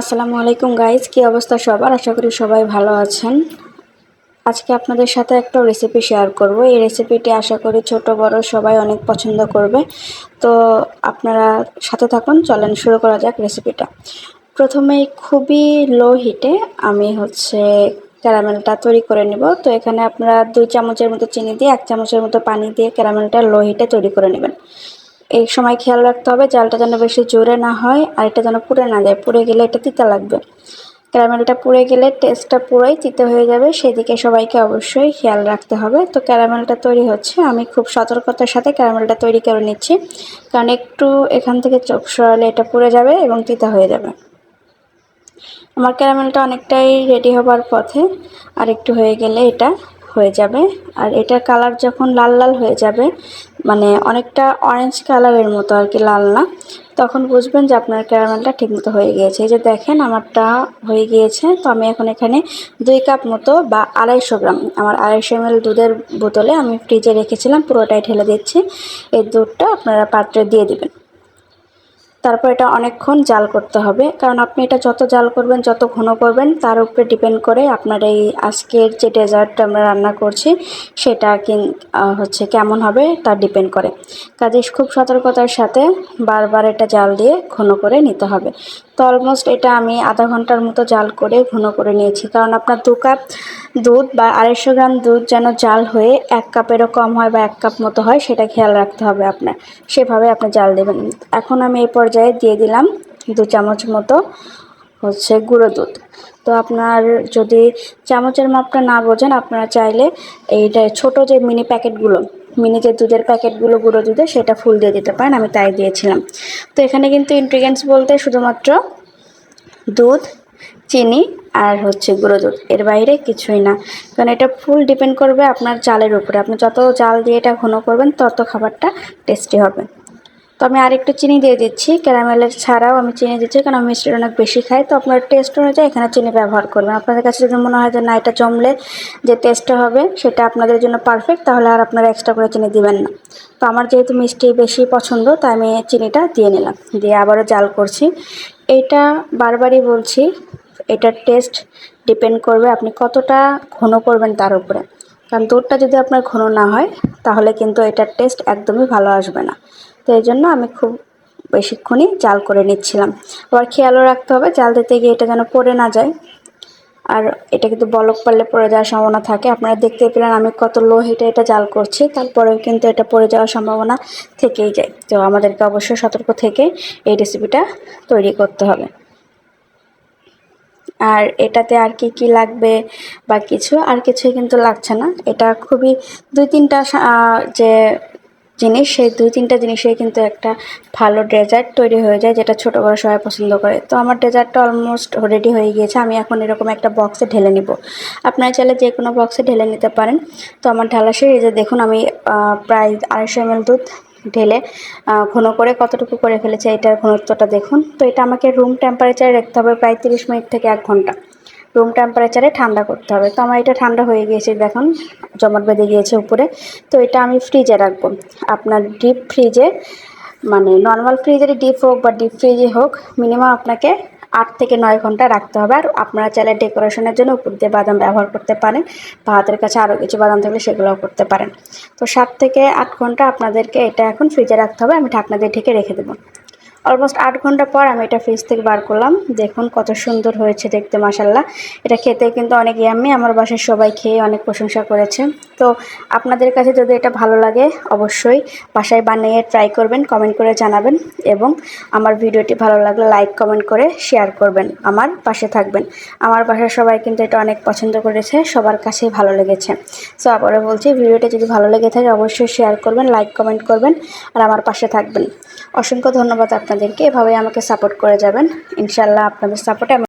আসসালামু আলাইকুম গাইজ কী অবস্থা সবার? আশা করি সবাই ভালো আছেন। আজকে আপনাদের সাথে একটা রেসিপি শেয়ার করব। এই রেসিপিটি আশা করি ছোট, বড় সবাই অনেক পছন্দ করবে। তো আপনারা সাথে থাকুন, চলেন শুরু করা যাক রেসিপিটা প্রথমে খুবই লো হিটে আমি হচ্ছে ক্যারামেলটা তৈরি করে নেব। তো এখানে আপনারা দুই চামচের মতো চিনি দিয়ে, এক চামচের মতো পানি দিয়ে ক্যারামেলটা লো হিটে তৈরি করে নেবেন। এই সময় খেয়াল রাখতে হবে জালটা যেন বেশি জোরে না হয় আর এটা যেন পুড়ে না যায়। পুড়ে গেলে এটা তিতা লাগবে। ক্যারামেলটা পুড়ে গেলে টেস্টটা পুরোই তিতে হয়ে যাবে। সেদিকে সবাইকে অবশ্যই খেয়াল রাখতে হবে। তো ক্যারামেলটা তৈরি হচ্ছে। আমি খুব সতর্কতার সাথে ক্যারামেলটা তৈরি করে নিচ্ছি। কারণ একটু এখান থেকে চোখ সরালে এটা পুড়ে যাবে এবং তিতা হয়ে যাবে। আমার ক্যারামেলটা অনেকটাই রেডি হবার পথে। আর একটু হয়ে গেলে এটা হয়ে যাবে। আর এটার কালার যখন লাল লাল হয়ে যাবে মানে অনেকটা অরেঞ্জ কালারের মতো আর কি, লাল না। তখন বুঝবেন যে আপনার ক্যারামেলটা ঠিকমতো হয়ে গিয়েছে। এই যে দেখেন, আমারটা হয়ে গিয়েছে। তো আমি এখন এখানে দুই কাপ মতো বা আড়াইশো গ্রাম, আমার আড়াইশো এম দুধের বোতলে আমি ফ্রিজে রেখেছিলাম। পুরোটাই ঠেলে দিচ্ছি। এই দুধটা আপনারা পাত্রে দিয়ে দিবেন। তারপর এটা অনেকক্ষণ জাল করতে হবে। কারণ আপনি এটা যত জাল করবেন, যত ঘন করবেন, তার উপরে ডিপেন্ড করে আপনার এই আজকের যে ডেজার্টটা আমরা রান্না করছি, সেটা হচ্ছে কেমন হবে তা ডিপেন্ড করে। কাজে খুব সতর্কতার সাথে বারবার এটা জাল দিয়ে ঘন করে নিতে হবে। তো অলমোস্ট এটা আমি আধা ঘণ্টার মতো জাল করে ঘন করে নিয়েছি। কারণ আপনার দু কাপ দুধ বা আড়াইশো গ্রাম দুধ যেন জাল হয়ে এক কাপেরও কম হয় বা এক কাপ মতো হয়, সেটা খেয়াল রাখতে হবে আপনার। সেভাবে আপনি জাল দেবেন। এখন আমি এই পর্যায়ে দিয়ে দিলাম দু চামচ মতো হচ্ছে গুঁড়ো দুধ। তো আপনার যদি চামচের মাপটা না বোঝেন, আপনারা চাইলে এইটা ছোট যে মিনি প্যাকেটগুলো মিনি যে দুধের প্যাকেটগুলো গুঁড়ো দুধে সেটা ফুল দিয়ে দিতে পারেন, আমি তাই দিয়েছিলাম। তো এখানে কিন্তু ইনগ্রিডিয়েন্টস বলতে শুধুমাত্র দুধ, চিনি আর হচ্ছে গুঁড়ো দুধ। এর বাইরে কিছুই না। কারণ এটা ফুল ডিপেন্ড করবে আপনার চালের উপরে। আপনি যত চাল দিয়ে এটা ঘন করবেন, তত খাবারটা টেস্টি হবে। তো আমি আরেকটু চিনি দিয়ে দিচ্ছি। ক্যারামেলের ছাড়াও আমি চিনি দিচ্ছি কারণ আমি মিষ্টিটা অনেক বেশি খাই। তো আপনার টেস্ট অনুযায়ী এখানে চিনি ব্যবহার করবেন। আপনাদের কাছে যদি মনে হয় যে না, এটা জমলে যে টেস্টটা হবে সেটা আপনাদের জন্য পারফেক্ট তাহলে আর আপনারা এক্সট্রা করে চিনি দিবেন না। তো আমার যেহেতু মিষ্টি বেশি পছন্দ, তাই আমি চিনিটা দিয়ে নিলাম। দিয়ে আবারও জাল করছি। এটা বারবারই বলছি, এটার টেস্ট ডিপেন্ড করবে আপনি কতটা ঘন করবেন তার উপরে। কারণ দুধটা যদি আপনার ঘন না হয়, তাহলে কিন্তু এটার টেস্ট একদমই ভালো আসবে না। তো এই জন্য আমি খুব বেশিক্ষণই জাল করে নিচ্ছিলাম। আবার খেয়ালও রাখতে হবে, জাল দিতে গিয়ে এটা যেন পড়ে না যায়। আর এটা কিন্তু বলক পারলে পড়ে যাওয়ার সম্ভাবনা থাকে। আপনারা দেখতে পেলেন আমি কত লো হিটে এটা জাল করছি, তারপরেও কিন্তু এটা পড়ে যাওয়ার সম্ভাবনা থেকেই যায়। তো আমাদেরকে অবশ্যই সতর্ক থেকে এই রেসিপিটা তৈরি করতে হবে। আর এটাতে আর কি কি লাগবে বা কিছু, আর কিছুই কিন্তু লাগছে না। এটা খুবই দুই তিনটা যে জিনিস, সেই দুই, তিনটা জিনিসেই কিন্তু একটা ভালো ডেজার্ট তৈরি হয়ে যায় যেটা ছোটো বড়ো সবাই পছন্দ করে। তো আমার ডেজার্টটা অলমোস্ট রেডি হয়ে গিয়েছে, আমি এখন এরকম একটা বক্সে ঢেলে নিব। আপনারা চাইলে যে কোনো বক্সে ঢেলে নিতে পারেন। তো আমার ঢালা এই যে দেখুন আমি প্রায় আড়াইশো এম দুধ ঢেলে ঘন করে কতটুকু করে ফেলেছে, এটার ঘনত্বটা দেখুন। তো এটা আমাকে রুম টেম্পারেচারে রাখতে হবে প্রায় তিরিশ মিনিট থেকে এক ঘণ্টা। রুম টেম্পারেচারে ঠান্ডা করতে হবে। তো আমার এটা ঠান্ডা হয়ে গিয়েছে, দেখুন, জমাট বেঁধে গিয়েছে উপরে। তো এটা আমি ফ্রিজে রাখব। আপনার ডিপ ফ্রিজে মানে নর্মাল ফ্রিজের ডিপ হোক বা ডিপ ফ্রিজে হোক মিনিমাম আপনাকে আট থেকে নয় ঘণ্টা রাখতে হবে। আর আপনারা চাইলে ডেকোরেশনের জন্য উপর দিয়ে বাদাম ব্যবহার করতে পারেন। বা হাতের কাছে আরও কিছু বাদাম থাকলে সেগুলোও করতে পারেন। তো সাত থেকে আট ঘণ্টা আপনাদেরকে এটা এখন ফ্রিজে রাখতে হবে। আমি ঢাকনা দিয়ে ঢেকে রেখে দেবো। অলমোস্ট আট ঘণ্টা পর আমি এটা ফ্রিজ থেকে বার করলাম। দেখুন কত সুন্দর হয়েছে দেখতে মাসাল্লাহ এটা খেতে কিন্তু অনেক ইয়াম্মি আমার বাসায় সবাই খেয়ে অনেক প্রশংসা করেছে। তো আপনাদের কাছে যদি এটা ভালো লাগে, অবশ্যই বাসায় বানিয়ে ট্রাই করবেন কমেন্ট করে জানাবেন এবং আমার ভিডিওটি ভালো লাগলে লাইক কমেন্ট করে শেয়ার করবেন। আমার পাশে থাকবেন। আমার বাসায় সবাই কিন্তু এটা অনেক পছন্দ করেছে, সবার কাছেই ভালো লেগেছে। সো আবারও বলছি, ভিডিওটা যদি ভালো লেগে থাকে, অবশ্যই শেয়ার করবেন লাইক কমেন্ট করবেন, আর আমার পাশে থাকবেন। অসংখ্য ধন্যবাদ আপনাদেরকে এভাবে আমাকে সাপোর্ট করে যাবেন। ইনশাল্লাহ আপনাদের সাপোর্টে